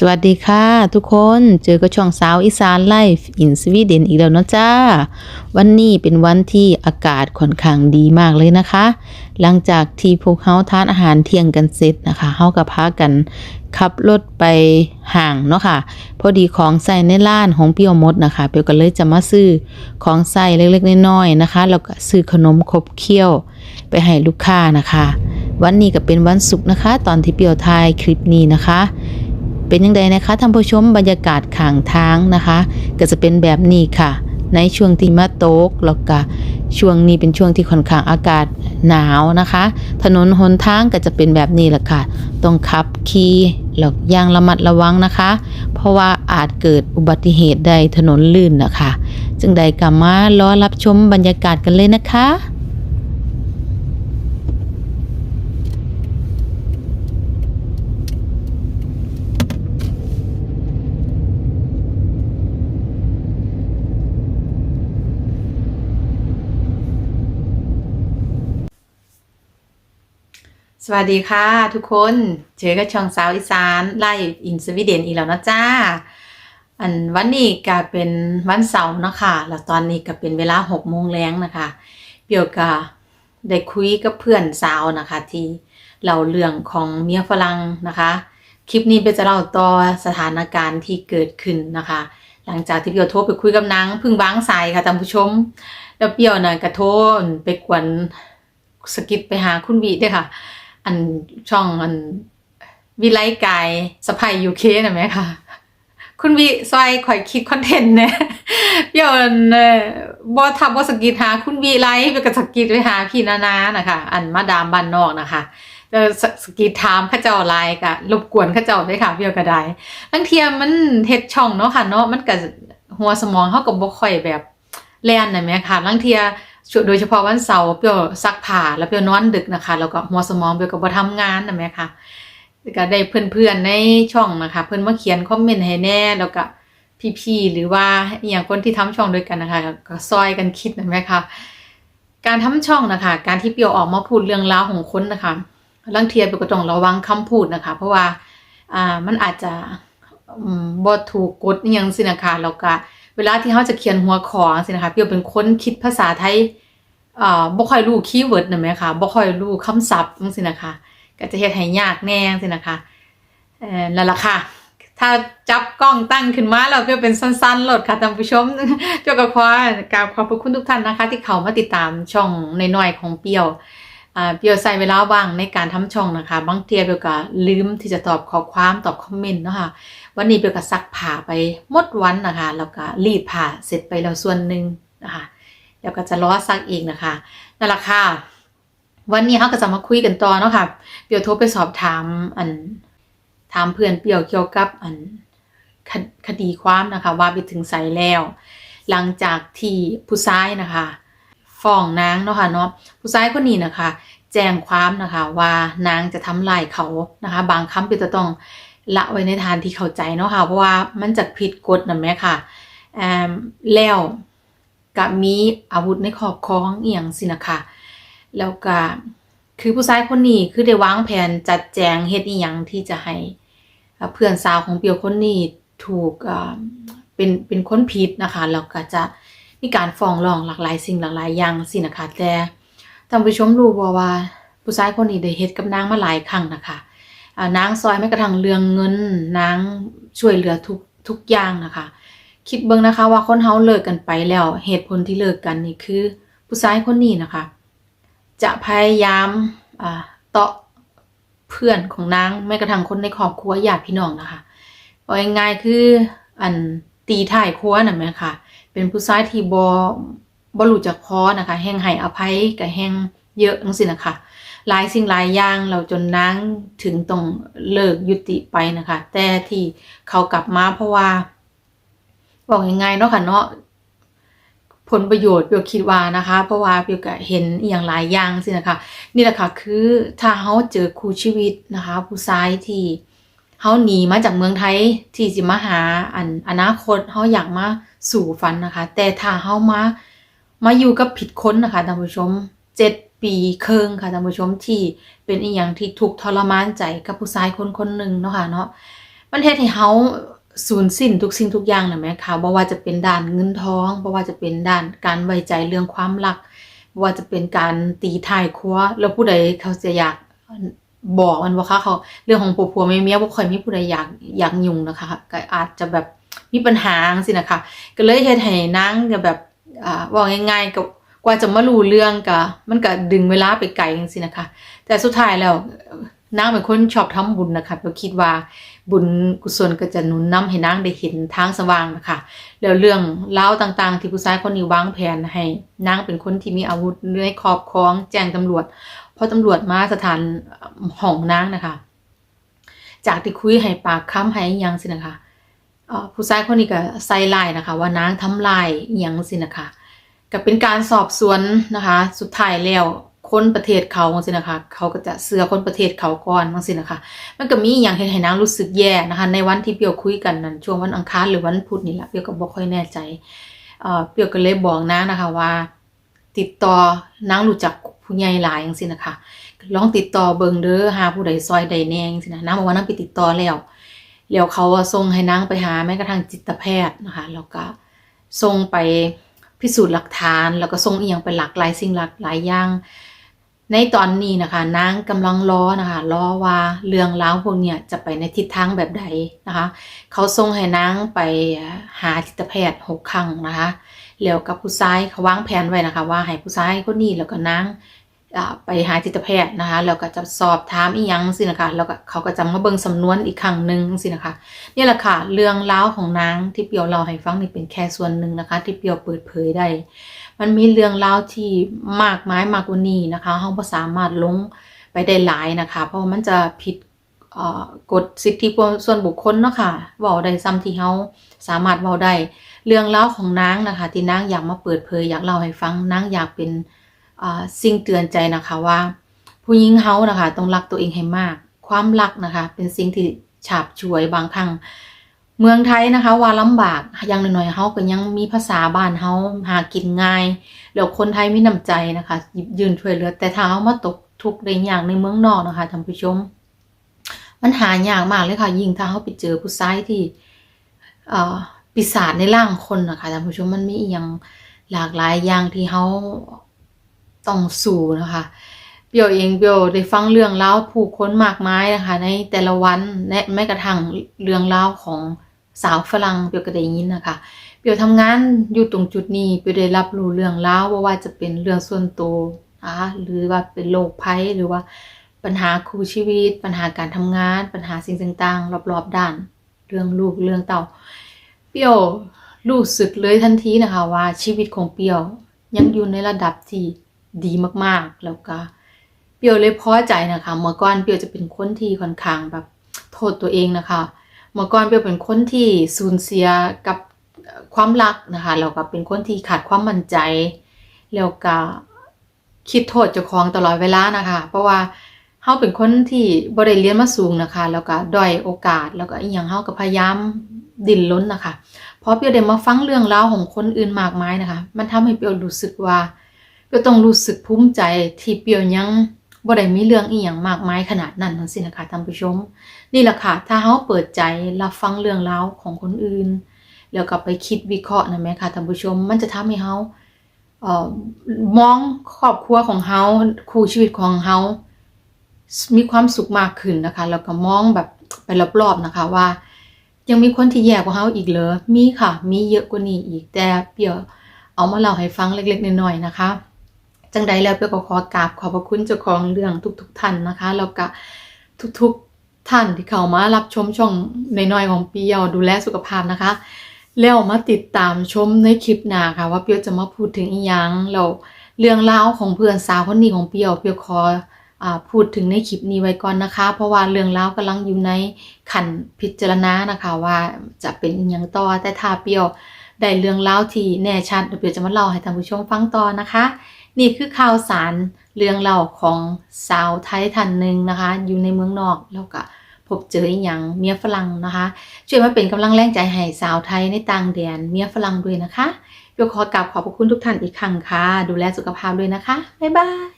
สวัสดีค่ะ ทุกคนเจอกับช่องสาวอีสานไลฟ์อินสวีเดนอีกแล้วเนาะจ้า วันนี้เป็นวันที่อากาศค่อนข้างดีมากเลยนะคะ หลังจากที่พวกเขาทานอาหารเที่ยงกันเสร็จนะคะเฮาก็พากันขับรถไปห่างเนาะค่ะ พอดีของใส่ในร้านของเปียวมดนะคะ เปียวก็เลยจะมาซื้อของใส่เล็กๆน้อยๆนะคะแล้วก็ซื้อขนมขบเคี้ยวไปให้ลูกค้านะคะ วันนี้ก็เป็นวันศุกร์นะคะ ตอนที่เปียวถ่ายคลิปนี้นะคะ เป็นยังไงนะคะท่านผู้ชมบรรยากาศข้างทางนะคะ ก็จะเป็นแบบนี้ค่ะ ในช่วงที่มาตกแล้วก็ช่วงนี้เป็นช่วงที่ค่อนข้างอากาศหนาวนะคะ ถนนหนทางก็จะเป็นแบบนี้แหละค่ะ ต้องขับขี่แล้วย่างระมัดระวังนะคะ เพราะว่าอาจเกิดอุบัติเหตุใดถนนลื่นนะคะ จึงใดกลับมารอรับชมบรรยากาศกันเลยนะคะ สวัสดีค่ะทุกคนเจอกับช่องสาวอีสานไล่อินสวีเดนอีกแล้วนะจ้า อันวันนี้ก็เป็นวันเสาร์นะคะแล้วตอนนี้ก็เป็นเวลาหกโมงแรงนะคะเปียวก็ได้คุยกับเพื่อนสาวนะคะที่เล่าเรื่องของเมียฝรั่งนะคะ คลิปนี้เป็นจะเล่าต่อสถานการณ์ที่เกิดขึ้นนะคะ หลังจากที่เปียวโทรไปคุยกับนางพึ่งวางสายค่ะท่านผู้ชม แล้วเปียวน่ะก็โทรไปกวนสกิดไปหาคุณวีด้วยค่ะ อันช่องอันวิไลกายสไปยูเคนะไหมคะคุณวิซอยข่อยคิดคอนเทนต์เนี่ยเดี๋ยวอันบอทำบอสกิดหา คุณวิไลไปกับสกิดไปหาพี่นานานะคะอันมาดามบ้านนอกนะคะจะสกิดถามข้าเจ้าไลน์กะรบกวนข้าเจ้าด้วยค่ะเพี่ยวก็ได้ทั้งเทียมมันเฮ็ดช่องเนาะค่ะเนาะมันก็หัวสมองเขาก็บ่ค่อยแบบแล่นนะแม่ค่ะลังเทีย โดยเฉพาะวันเสาร์เปียวซักผ้าแล้วเปียวนอนดึกนะคะ แล้วก็หัวสมองเปียวก็บ่ทำงานนะแม่ค่ะก็ได้เพื่อนๆในช่องนะคะ เพื่อนมาเขียนคอมเมนต์ให้แน่ แล้วก็พี่ๆหรือว่าอย่างคนที่ทำช่องด้วยกันนะคะ ก็ซอยกันคิดนะแม่ค่ะการทำช่องนะคะ การที่เปียวออกมาพูดเรื่องราวของคนนะคะลังเทียเปียวก็ต้องระวังคำพูดนะคะ เพราะว่าอ่ามันอาจจะบ่ถูกกฎอหยังสินะคะแล้วก็ เวลาที่เขาจะเขียนหัวข้อสินะคะเปียวเป็นคนคิดภาษาไทยอ่าบ่ค่อยรู้คีย์เวิร์ดนะแม่ค่ะบ่ค่อยรู้คำศัพท์จังซี่นะคะ ก็จะเฮ็ดให้ยากแน่จังซี่นะคะเอ่อนั่นล่ะค่ะ ถ้าจับกล้องตั้งขึ้นมาแล้วเปียวเป็นสั้นๆโหลดค่ะท่านผู้ชมเปียวก็ขอกราบขอบพระคุณทุกท่านนะคะ ที่เข้ามาติดตามช่องน้อยๆของเปียวเปียวใช้เวลาว่างในการทำช่องนะคะ บางเทียเปียวก็ลืมที่จะตอบข้อความตอบคอมเมนต์เนาะค่ะ วันนี้เปียวก็ซักผ้าไปหมดวันนะคะ แล้วก็รีดผ้าเสร็จไปแล้วส่วนหนึ่งนะคะ แล้วก็จะรอซักอีกนะคะนั่นแหละค่ะ วันนี้เขาก็จะมาคุยกันต่อเนาะค่ะ เปียวโทรไปสอบถามอันถามเพื่อนเปียวเกี่ยวกับอันคคดีความนะคะ ว่าไปถึงไสแล้ว หลังจากที่ผู้ชายนะคะฟ้องนางเนาะค่ะเนาะผู้ชายคนนี้นะคะ แจ้งความนะคะว่านางจะทำลายเขานะคะ บางคำเปียวจะต้อง ละไว้ในทานที่เข้าใจเนาะค่ะ เพราะว่ามันจะผิดกฎนะแม่ค่ะแอมแล้วก็มีอาวุธในครอบคองเอียงสินะคะแล้วก็คือผู้ชายคนนี้คือได้วางแผนจัดแจงเฮ็ดอีหยังที่จะให้เพื่อนสาวของเปียวคนนี้ถูกเป็นเป็นคนผิดนะคะแล้วก็จะมีการฟ้องร้องหลากหลายสิ่งหลากหลายอย่างสินะคะแต่ท่านผู้ชมรู้บ่ว่าผู้ชายคนนี้ได้เฮ็ดกับนางมาหลายครั้งนะคะ นางซอยแม้กระทั่งเรื่องเงินนางช่วยเหลือทุกทุกอย่างนะคะ คิดเบิ่งนะคะว่าคนเฮาเลิกกันไปแล้ว เหตุผลที่เลิกกันนี่คือ ผู้ชายคนนี้นะคะ จะพยายามเตาะเพื่อนของนางแม้กระทั่งคนในครอบครัวญาติพี่น้องนะคะเอาง่ายๆคืออันตีท้ายครัวน่ะแม่ค่ะ เป็นผู้ชายที่บ่บ่รู้จักพอนะคะ แห่งให้อภัยกับแห่งเยอะจังซี่นะคะ หลายสิ่งหลายอย่างเราจนนางถึงต้องเลิกยุติไปนะคะ แต่ที่เขากลับมาเพราะว่า บอกง่ายๆเนาะค่ะเนาะผลประโยชน์เปียวคิดว่านะคะ เพราะว่าเปียวก็เห็นอย่างหลายอย่างสินะคะ นี่แหละค่ะคือถ้าเขาเจอคู่ชีวิตนะคะ ผู้ชายที่เขาหนีมาจากเมืองไทยที่สิมาหาอันอนาคตเขาอยากมาสู่ฝันนะคะ แต่ถ้าเขามามาอยู่กับผิดคนนะคะท่านผู้ชมเจ็ด ปีครึ่งค่ะท่านผู้ชมที่เป็นอีหยังที่ทุกทรมานใจกับผู้ชายคนคนหนึ่งเนาะค่ะเนาะมันเฮ็ดให้เฮาสูญสิ้นทุกสิ่งทุกอย่างนะแม่ค่ะบ่ว่าจะเป็นด้านเงินทองบ่ว่าจะเป็นด้านการไว้ใจเรื่องความรักบ่ว่าจะเป็นการตีท้ายครัวแล้วผู้ใดเขาจะอยากบอกมันบ่คะเขาเรื่องของผัวผัวเมียเมียบ่ค่อยมีผู้ใดอยากอยากยุ่งนะคะก็อาจจะแบบมีปัญหาจังซี่นะคะ ก็เลยเฮ็ดให้นางก็แบบอ่าว้าง่ายๆก็ กว่าจะมารู้เรื่องก็มันก็ดึงเวลาไปไกลจังซี่นะคะ แต่สุดท้ายแล้วนางเป็นคนชอบทำบุญนะคะเราคิดว่าบุญกุศลก็จะหนุนนำให้นางได้เห็นทางสว่างนะคะแล้วเรื่องเล่าต่างๆ ที่ผู้ชายคนนี้วางแผนให้นางเป็นคนที่มีอาวุธในครอบครองแจ้งตำรวจพอตำรวจมาสถานห้องนางนะคะ จากที่คุยให้ปากค้ำให้ยังสินะคะผู้ชายคนนี้ก็ใส่ลายนะคะ ว่านางทำลายยังสินะคะ ก็เป็นการสอบสวนนะคะ สุดท้ายแล้วคนประเทศเขาสินะคะ เขาก็จะเสือคนประเทศเขาก่อนสินะคะ มันก็มีอย่างเห็นให้นางรู้สึกแย่นะคะ ในวันที่เปียวคุยกันนั้นช่วงวันอังคารหรือวันพุธนี่แหละเปียวก็บ่ค่อยแน่ใจเปียวก็เลยบอกนางนะคะว่า ติดต่อนางรู้จักผู้ใหญ่หลายจังซี่นะคะ ลองติดต่อเบิงเด้อหาผู้ใดซอยใดแนงซี่นะนางบอกว่านางไปติดต่อแล้วแล้วเขาส่งให้นางไปหาแม้กระทั่งจิตแพทย์นะคะแล้วก็ส่งไป พิสูจน์หลักฐาน แล้วก็ส่งเอียงไปหลากหลายสิ่งหลากหลายอย่าง ในตอนนี้นะคะนางกำลังล้อนะคะล้อว่าเรื่องราวพวกเนี้ยจะไปในทิศทางแบบใดนะคะ เขาส่งให้นางไปหาจิตแพทย์หกครั้งนะคะแล้วกับผู้ชายเขาวางแผนไว้นะคะ ว่าให้ผู้ชายคนนี้แล้วก็นาง ไปหาจิตแพทย์นะคะแล้วก็จะสอบถามอีหยังสินะคะแล้วก็เขาก็จะมาเบิ่งสำนวนอีกครั้งหนึ่งสินะคะนี่แหละค่ะเรื่องราของนางที่เปียวเล่าให้ฟังนี่เป็นแค่ส่วนหนึ่งนะคะ ที่เปียวเปิดเผยได้ มันมีเรื่องราที่มากมายมากกว่านี้นะคะเราบ่สามารถลงไปได้หลายนะคะ เพราะมันจะผิดกฎสิทธิส่วนบุคคลเนาะค่ะเว้าได้ซ้ำที่เฮาสามารถเว้าได้เรื่องราของนางนะคะ ที่นางอยากมาเปิดเผยอยากเล่าให้ฟังนางอยากเป็น สิ่งเตือนใจนะคะว่า ผู้หญิงเฮานะคะต้องรักตัวเองให้มาก ความรักนะคะ เป็นสิ่งที่ฉาบฉวยบางครั้งเมืองไทยนะคะ ว่าลำบากย่างน้อยๆเฮาก็ยังมีภาษาบ้านเฮาหากินง่ายแล้วคนไทยมีน้ำใจนะคะยืนช่วยเหลือแต่ถ้าเฮามาตกทุกข์ได้ยากในเมืองนอกนะคะท่านผู้ชม มันหายากมากเลยค่ะ ยิ่งถ้าเฮาไปเจอผู้ชายที่เอ่อปีศาจในร่างคนนะคะท่านผู้ชมมันมีอย่างหลากหลายอย่างที่เฮา ต้องสู้นะคะเปียวเองเปียวได้ฟังเรื่องราผู้คนมากมายนะคะ ในแต่ละวันและแม้กระทั่งเรื่องราของสาวฝรั่งเปียวก็ได้ยินนะคะเปียวทำงานอยู่ตรงจุดนี้เปียวได้รับรู้เรื่องราวว่าว่าจะเป็นเรื่องส่วนตัวนะคะหรือว่าเป็นโรคภัยหรือว่าปัญหาคู่ชีวิต ปัญหาการทำงาน ปัญหาสิ่งต่างๆรอบๆด้าน เรื่องลูกเรื่องเต่า เปียวรู้สึกเลยทันทีนะคะว่าชีวิตของเปียวยังอยู่ในระดับที่ ดีมากๆ แล้วก็เปียวเลยพอใจนะคะ เมื่อก่อนเปียวจะเป็นคนที่ค่อนข้างแบบโทษตัวเองนะคะ เมื่อก่อนเปียวเป็นคนที่สูญเสียกับความรักนะคะแล้วก็เป็นคนที่ขาดความมั่นใจแล้วก็คิดโทษเจ้าของตลอดเวลานะคะ เพราะว่าเฮาเป็นคนที่บ่ได้เรียนมาสูงนะคะ แล้วก็ด้อยโอกาส แล้วก็อีหยังเฮาก็พยายามดิ้นรนนะคะพอเปียวได้มาฟังเรื่องราวของคนอื่นมากมายนะคะ มันทำให้เปียวรู้สึกว่า เปียวต้องรู้สึกภูมิใจที่เปียวยังบ่ได้มีเรื่องอีหยังมากมายขนาดนั้นทั้งสิ้นนะคะท่านผู้ชม นี่แหละค่ะถ้าเฮาเปิดใจรับฟังเรื่องราวของคนอื่น แล้วก็ไปคิดวิเคราะห์นะแม่ค่ะท่านผู้ชม มันจะทำให้เฮาเอ่อมองครอบครัวของเฮาคู่ชีวิตของเฮามีความสุขมากขึ้นนะคะแล้วก็มองแบบไปรอบๆนะคะว่า ยังมีคนที่แย่กว่าเฮาอีกเหรอมีค่ะ มีเยอะกว่านี้อีกแต่เปียวเอามาเล่าให้ฟังเล็กๆน้อยๆนะคะ จังใดแล้วเปียวก็ขอกราบขอบพระคุณเจ้าของเรื่องทุกๆท่านนะคะแล้วก็ทุกๆท่านที่เข้ามารับชมช่องน้อยๆของเปียวดูแลสุขภาพนะคะ แล้วมาติดตามชมในคลิปหน้าค่ะ ว่าเปียวจะมาพูดถึงอีหยังแล้วเรื่องราวของเพื่อนสาวคนนี้ของเปียวเปียวขออพูดถึงในคลิปนี้ไว้ก่อนนะคะ เพราะว่าเรื่องรากำลังอยู่ในขั้นพิจารณานะคะว่าจะเป็นอหยังต่อแต่ถ้าเปียวได้เรื่องราที่แน่ชัดเดี๋ยวเปียวจะมาเล่าให้ท่านผู้ชมฟังต่อนะคะ นี่คือข่าวสารเรื่องเล่าของสาวไทยท่านหนึ่งนะคะ อยู่ในเมืองนอกแล้วก็พบเจออีหยังเมียฝรั่งนะคะ ช่วยมาเป็นกำลังแรงใจให้สาวไทยในต่างแดนเมียฝรั่งด้วยนะคะเปียวขอกราบขอบพระคุณทุกท่านอีกครั้งค่ะ ดูแลสุขภาพด้วยนะคะ บ๊ายบาย